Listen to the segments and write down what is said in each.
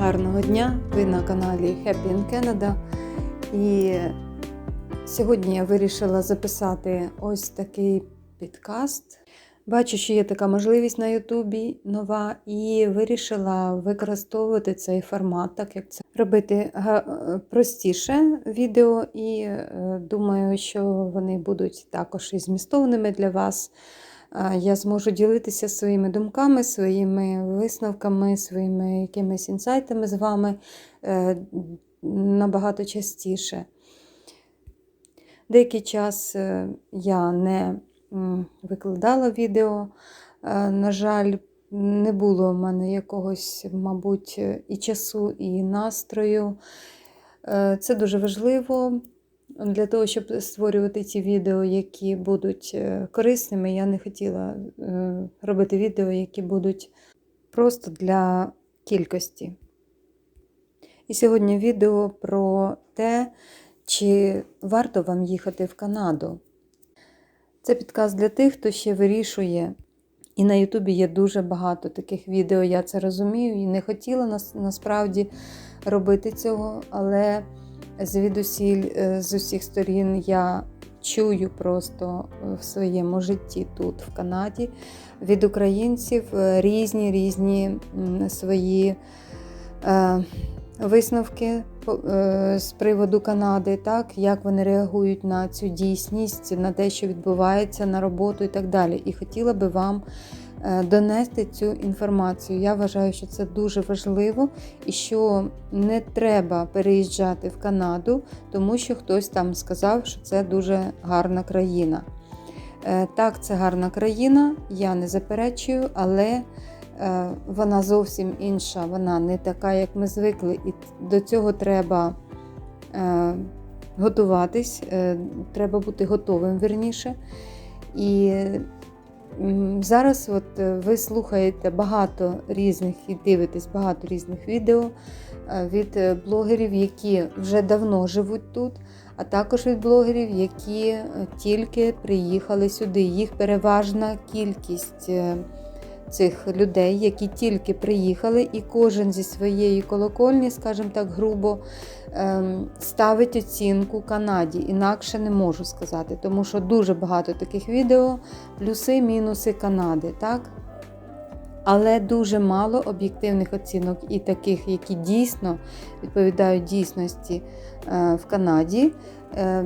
Гарного дня! Ви на каналі Happy in Canada. І сьогодні я вирішила записати ось такий підкаст. Бачу, що є така можливість на Ютубі нова, і вирішила використовувати цей формат, так як це робити простіше відео, і е, думаю, що вони будуть також і змістовними для вас. Я зможу ділитися своїми думками, своїми висновками, своїми якимись інсайтами з вами е, набагато частіше. Деякий час е, я не викладала відео. Е, На жаль, не було в мене якогось, мабуть, і часу, і настрою. Це дуже важливо. Для того, щоб створювати ці відео, які будуть е, корисними, я не хотіла е, робити відео, які будуть просто для кількості. І сьогодні відео про те, чи варто вам їхати в Канаду. Це підказ для тих, хто ще вирішує. І на Ютубі є дуже багато таких відео, я це розумію, і не хотіла нас- насправді робити цього, але звідусіль е, з усіх сторін я чую просто в своєму житті тут, в Канаді, від українців е, різні різні свої е, висновки е, з приводу Канади, так, як вони реагують на цю дійсність, на те, що відбувається, на роботу і так далі. І хотіла би вам е, донести цю інформацію. Я вважаю, що це дуже важливо і що не треба переїжджати в Канаду, тому що хтось там сказав, що це дуже гарна країна. Е, Так, це гарна країна, я не заперечую, але е, вона зовсім інша, вона не така, як ми звикли, і до цього треба е, готуватись, е, треба бути готовим верніше. І зараз от е, ви слухаєте багато різних і дивитесь багато різних відео е, від е, блогерів, які вже давно живуть тут, а також від блогерів, які тільки приїхали сюди. Їх переважна кількість цих людей, які тільки приїхали, і кожен зі своєї колокольні, скажімо так, грубо ем, ставить оцінку Канаді. Інакше не можу сказати, тому що дуже багато таких відео, плюси, мінуси Канади. так? Але дуже мало об'єктивних оцінок і таких, які дійсно відповідають дійсності е, в Канаді. Е,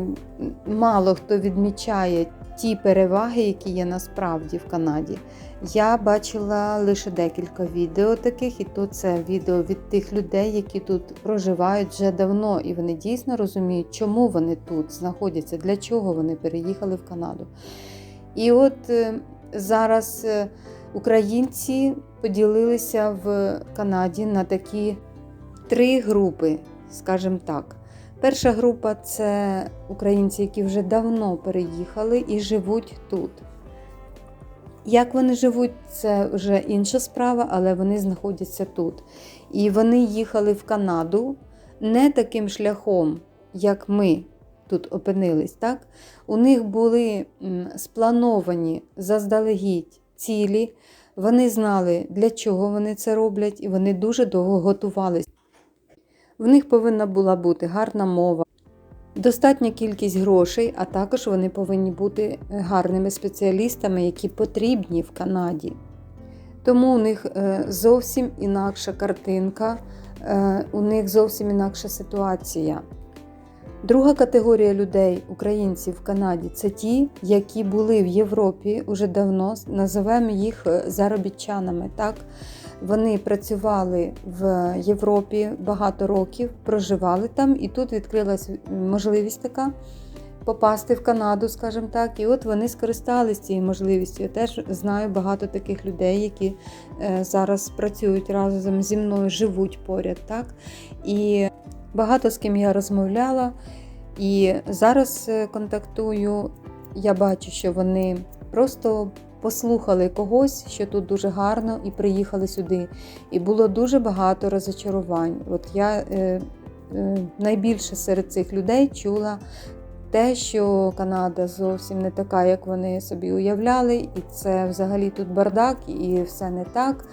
Мало хто відмічає ті переваги, які є насправді в Канаді. Я бачила лише декілька відео таких, і то це відео від тих людей, які тут проживають вже давно, і вони дійсно розуміють, чому вони тут знаходяться, для чого вони переїхали в Канаду. І от е, зараз е, українці поділилися в Канаді на такі три групи, скажімо так. Перша група це українці, які вже давно переїхали і живуть тут. Як вони живуть, це вже інша справа, але вони знаходяться тут. І вони їхали в Канаду не таким шляхом, як ми тут опинились. Так? У них були сплановані заздалегідь цілі, вони знали, для чого вони це роблять, і вони дуже довго готувалися. В них повинна була бути гарна мова, достатня кількість грошей, а також вони повинні бути гарними спеціалістами, які потрібні в Канаді. Тому у них е, зовсім інакша картинка, е, у них зовсім інакша ситуація. Друга категорія людей, українців в Канаді, це ті, які були в Європі уже давно, називаємо їх е, заробітчанами. Так? Вони працювали в Європі багато років, проживали там, і тут відкрилась можливість така попасти в Канаду, скажімо так. І от вони скористалися цією можливістю. Я теж знаю багато таких людей, які е, зараз працюють разом зі мною, живуть поряд. так. І багато з ким я розмовляла, і зараз е, контактую. Я бачу, що вони просто послухали когось, що тут дуже гарно, і приїхали сюди. І було дуже багато розочарувань. От я е, е, найбільше серед цих людей чула те, що Канада зовсім не така, як вони собі уявляли, і це взагалі тут бардак, і все не так.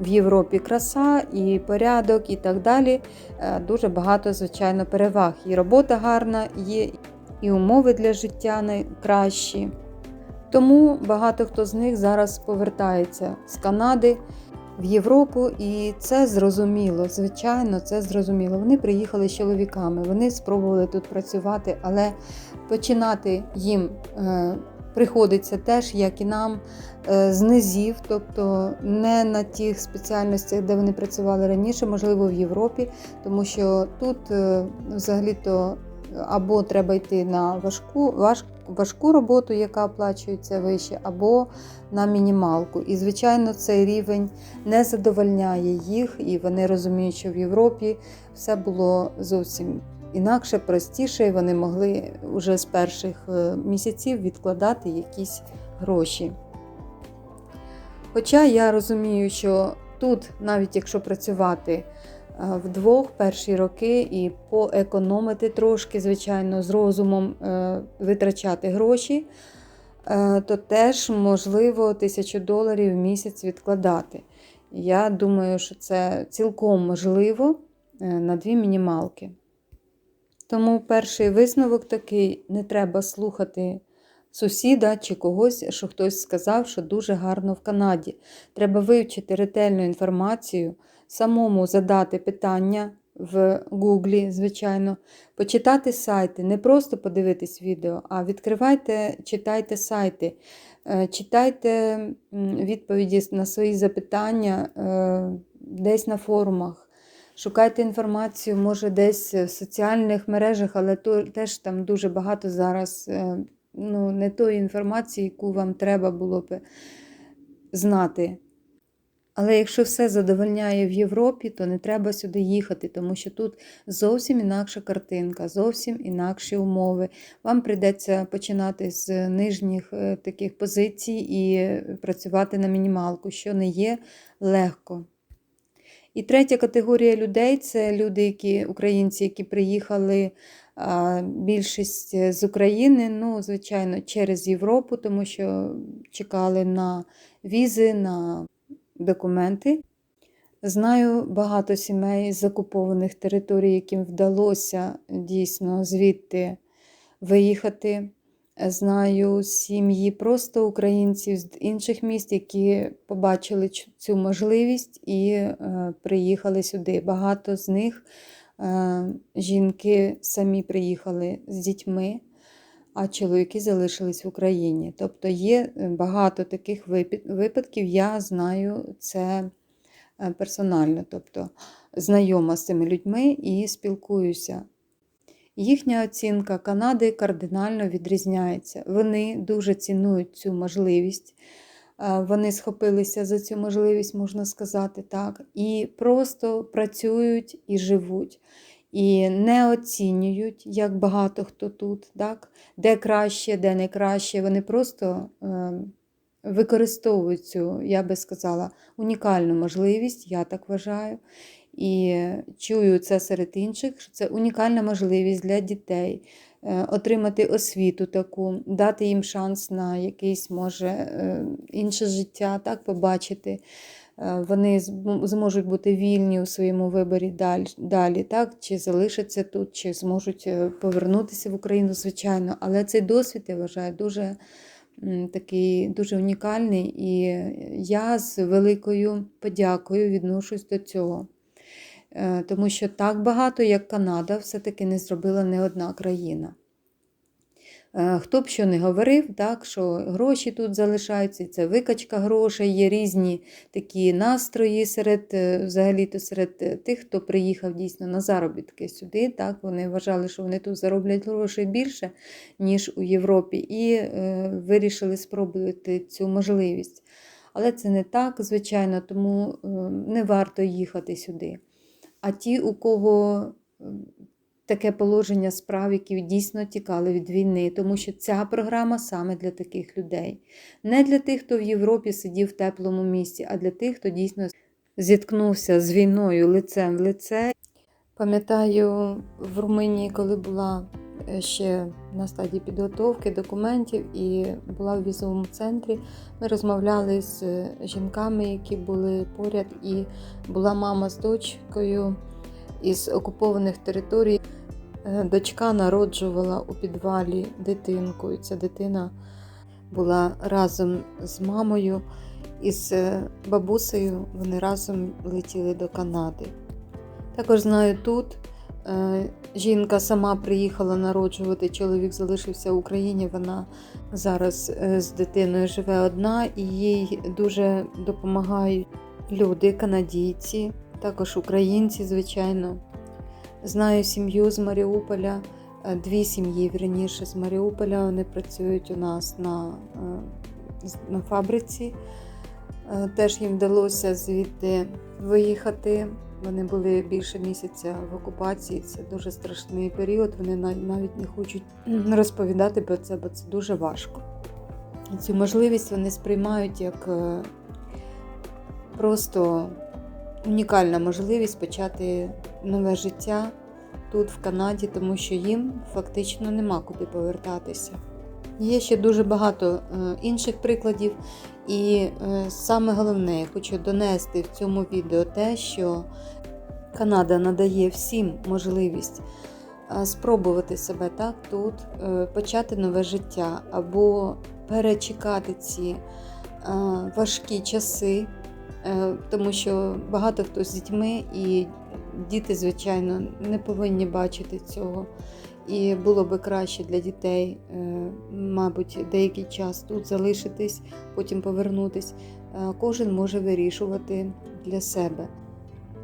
в Європі краса, і порядок, і так далі. Е, Дуже багато, звичайно, переваг. І робота гарна, є, і умови для життя найкращі. Тому багато хто з них зараз повертається з Канади в Європу, і це зрозуміло. Звичайно, це зрозуміло. Вони приїхали з чоловіками, вони спробували тут працювати, але починати їм е, приходиться теж, як і нам, е, з низів, тобто не на тих спеціальностях, де вони працювали раніше, можливо, в Європі, тому що тут е, взагалі-то або треба йти на важку, важ, важку роботу, яка оплачується вище, або на мінімалку. І, звичайно, цей рівень не задовольняє їх, і вони розуміють, що в Європі все було зовсім інакше, простіше, і вони могли вже з перших е, місяців відкладати якісь гроші. Хоча я розумію, що тут, навіть якщо працювати вдвох перші роки і поекономити трошки, звичайно, з розумом е, витрачати гроші, е, то теж можливо тисячу доларів в місяць відкладати. Я думаю, що це цілком можливо на дві мінімалки. Тому перший висновок такий: не треба слухати сусіда чи когось, що хтось сказав, що дуже гарно в Канаді. Треба вивчити ретельну інформацію, самому задати питання в Гуглі, звичайно, почитати сайти, не просто подивитись відео, а відкривайте, читайте сайти, е, читайте відповіді на свої запитання е, десь на форумах. Шукайте інформацію, може, десь в соціальних мережах, але то, теж там дуже багато зараз е, ну, не тої інформації, яку вам треба було б знати. Але якщо все задовольняє в Європі, то не треба сюди їхати, тому що тут зовсім інакша картинка, зовсім інакші умови. Вам прийдеться починати з нижніх е, таких позицій і працювати на мінімалку, що не є легко. І третя категорія людей це люди, які українці, які приїхали більшість з України, ну, звичайно, через Європу, тому що чекали на візи, на документи. Знаю багато сімей з окупованих територій, яким вдалося дійсно звідти виїхати. Знаю сім'ї просто українців з інших міст, які побачили цю можливість і е, приїхали сюди. Багато з них е, жінки самі приїхали з дітьми, а чоловіки залишились в Україні. Тобто є е, багато таких випадків, я знаю це персонально, тобто знайома з цими людьми і спілкуюся. Їхня оцінка Канади кардинально відрізняється. Вони дуже цінують цю можливість. Вони схопилися за цю можливість, можна сказати так, і просто працюють і живуть. І не оцінюють, як багато хто тут, так? де краще, де не краще. Вони просто е, використовують цю, я би сказала, унікальну можливість, я так вважаю. І чую це серед інших, що це унікальна можливість для дітей отримати освіту таку, дати їм шанс на якесь, може, е, інше життя, так побачити. Е, вони зможуть бути вільні у своєму виборі далі, так? чи залишаться тут, чи зможуть повернутися в Україну, звичайно. Але цей досвід, я вважаю, дуже такий дуже унікальний, і я з великою подякою відношусь до цього. Е, тому що так багато, як Канада, все-таки не зробила не одна країна. Е, хто б що не говорив, так, що гроші тут залишаються, це викачка грошей, є різні такі настрої серед е, взагалі-то серед тих, хто приїхав дійсно на заробітки сюди. Так, Вони вважали, що вони тут зароблять грошей більше, ніж у Європі, і е, вирішили спробувати цю можливість. Але це не так, звичайно, тому не варто їхати сюди а ті, у кого таке положення справ, які дійсно тікали від війни, тому що ця програма саме для таких людей. Не для тих, хто в Європі сидів в теплому місці, а для тих, хто дійсно зіткнувся з війною лицем в лице. Пам'ятаю, в Румунії, коли була ще на стадії підготовки документів і була в візовому центрі. Ми розмовляли з е, жінками, які були поряд, і була мама з дочкою із окупованих територій. Е, Дочка народжувала у підвалі дитинку, і ця дитина була разом з мамою і з е, бабусею. Вони разом летіли до Канади. Також знаю тут. Е, Жінка сама приїхала народжувати, чоловік залишився в Україні. Вона зараз е, з дитиною живе одна і їй дуже допомагають люди, канадійці, також українці, звичайно. Знаю сім'ю з Маріуполя, е, дві сім'ї вірніше з Маріуполя. Вони працюють у нас на, на фабриці. Теж їм вдалося звідти виїхати. Вони були більше місяця в окупації. Це дуже страшний період. Вони навіть не хочуть розповідати про це, бо це дуже важко. Цю можливість вони сприймають як е, просто унікальна можливість почати нове життя тут, в Канаді, тому що їм фактично нема куди повертатися. Є ще дуже багато е, інших прикладів, і е, саме головне, я хочу донести в цьому відео те, що Канада надає всім можливість е, спробувати себе так тут, почати нове життя або перечекати ці важкі часи, тому що багато хто з дітьми, і діти, звичайно, не повинні бачити цього. І було би краще для дітей, е, мабуть, деякий час тут залишитись, потім повернутись. Е, Кожен може вирішувати для себе.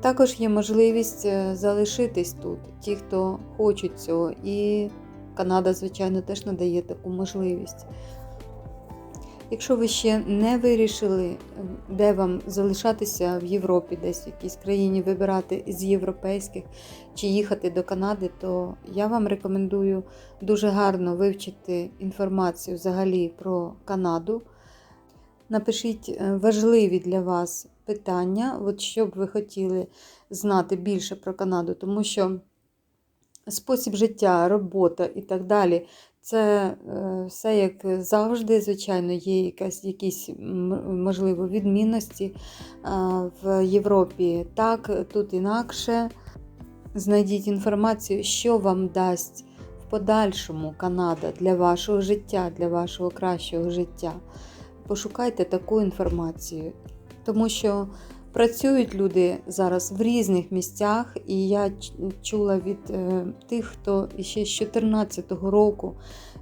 Також є можливість е, залишитись тут, ті, хто хочуть цього. І Канада, звичайно, теж надає таку можливість. Якщо ви ще не вирішили, е, де вам залишатися в Європі, десь в якійсь країні вибирати з європейських чи їхати до Канади, то я вам рекомендую дуже гарно вивчити інформацію взагалі про Канаду. Напишіть е, важливі для вас питання, от що б ви хотіли знати більше про Канаду, тому що спосіб життя, робота і так далі. Це е, все як завжди, звичайно, є якась, якісь можливо відмінності в Європі. Так, тут інакше. Знайдіть інформацію, що вам дасть в подальшому Канада для вашого життя, для вашого кращого життя. Пошукайте таку інформацію, тому що працюють люди зараз в різних місцях, і я чула від е, тих, хто ще з 2014 року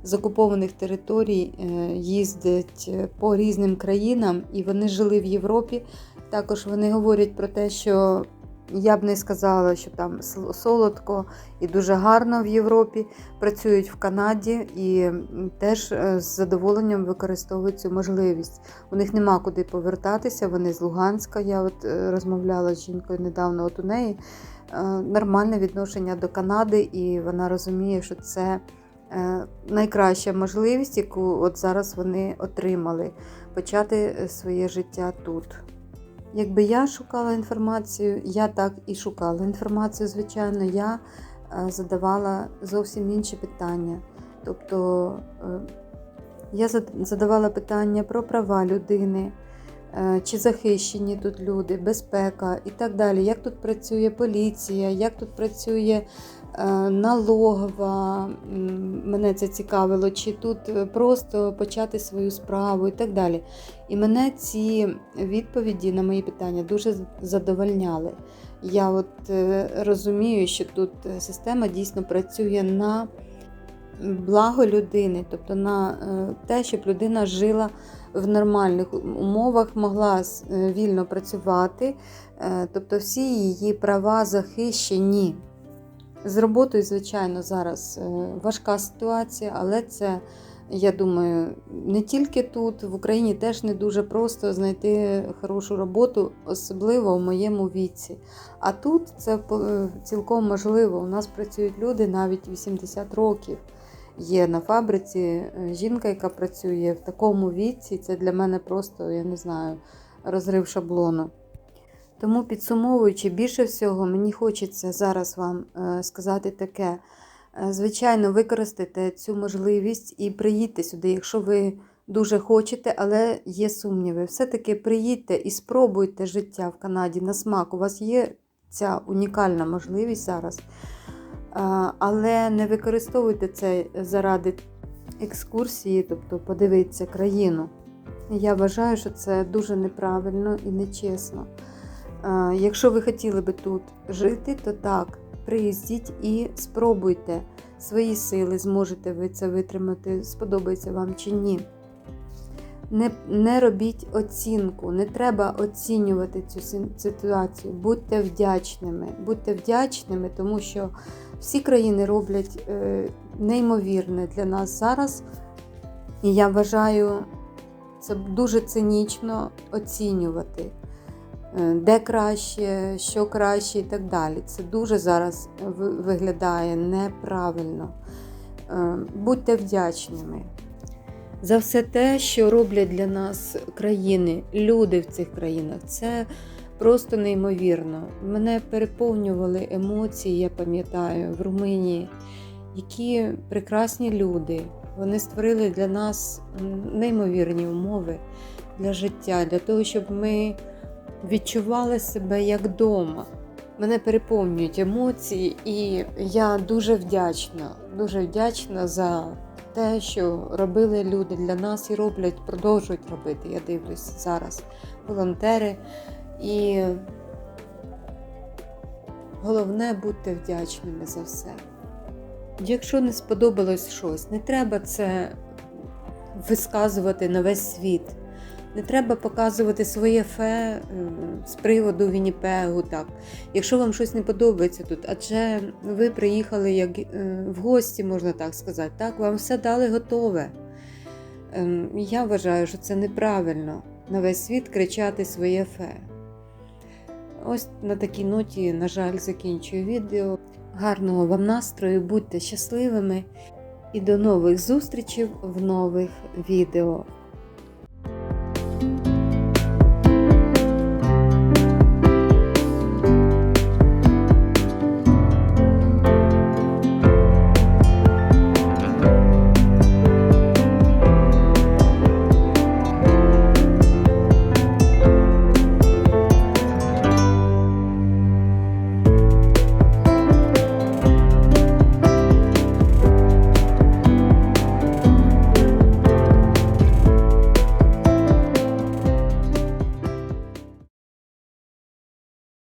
з окупованих територій е, їздить е, по різним країнам, і вони жили в Європі. Також вони говорять про те, що я б не сказала, що там солодко і дуже гарно в Європі. Працюють в Канаді і теж е, з задоволенням використовують цю можливість. У них нема куди повертатися. Вони з Луганська. Я от е, розмовляла з жінкою недавно. От у неї е, нормальне відношення до Канади, і вона розуміє, що це найкраща можливість, яку от зараз вони отримали почати своє життя тут. Якби я шукала інформацію, я так і шукала інформацію, звичайно, я е, задавала зовсім інші питання. Тобто е, я задавала питання про права людини, е, чи захищені тут люди, безпека і так далі. Як тут працює поліція, як тут працює налогова, мене це цікавило, чи тут е, просто почати свою справу і так далі. І мене ці відповіді на мої питання дуже задовольняли. Я от е, розумію, що тут е, система дійсно працює на благо людини, тобто на е, те, щоб людина жила в нормальних умовах, могла е, вільно працювати, е, тобто всі її права захищені. З роботою, звичайно, зараз е, важка ситуація, але це, я думаю, не тільки тут, в Україні теж не дуже просто знайти хорошу роботу, особливо в моєму віці. А тут це е, цілком можливо. У нас працюють люди навіть 80 років. Є на фабриці е, жінка, яка працює в такому віці. Це для мене просто, я не знаю, розрив шаблону. Тому підсумовуючи, більше всього, мені хочеться зараз вам е, сказати таке. Е, Звичайно, використайте цю можливість і приїдьте сюди, якщо ви дуже хочете, але є сумніви. Все-таки приїдьте і спробуйте життя в Канаді на смак. У вас є ця унікальна можливість зараз. Але не використовуйте це заради екскурсії, тобто подивитися країну. Я вважаю, що це дуже неправильно і нечесно. Якщо ви хотіли би тут жити, то так, приїздіть і спробуйте свої сили, зможете ви це витримати, сподобається вам чи ні. Не, не робіть оцінку, не треба оцінювати цю ситуацію. Будьте вдячними. Будьте вдячними, тому що всі країни роблять е, неймовірне для нас зараз. І я вважаю, це дуже цинічно оцінювати, де краще, що краще і так далі. Це дуже зараз виглядає неправильно. Е, Будьте вдячними за все те, що роблять для нас країни, люди в цих країнах. Це просто неймовірно. Мене переповнювали емоції, я пам'ятаю, в Румунії, які прекрасні люди. Вони створили для нас неймовірні умови для життя, для того, щоб ми відчували себе як вдома. Мене переповнюють емоції, і я дуже вдячна, дуже вдячна за те, що робили люди для нас і роблять, продовжують робити. Я дивлюсь зараз волонтери. І головне будьте вдячними за все. Якщо не сподобалось щось, не треба це висказувати на весь світ. Не треба показувати своє фе з приводу Вінніпегу. Так. Якщо вам щось не подобається тут, адже ви приїхали як е, в гості, можна так сказати, так, вам все дали готове. Ем, Я вважаю, що це неправильно на весь світ кричати своє фе. Ось на такій ноті, на жаль, закінчую відео. Гарного вам настрою, будьте щасливими і до нових зустрічей в нових відео.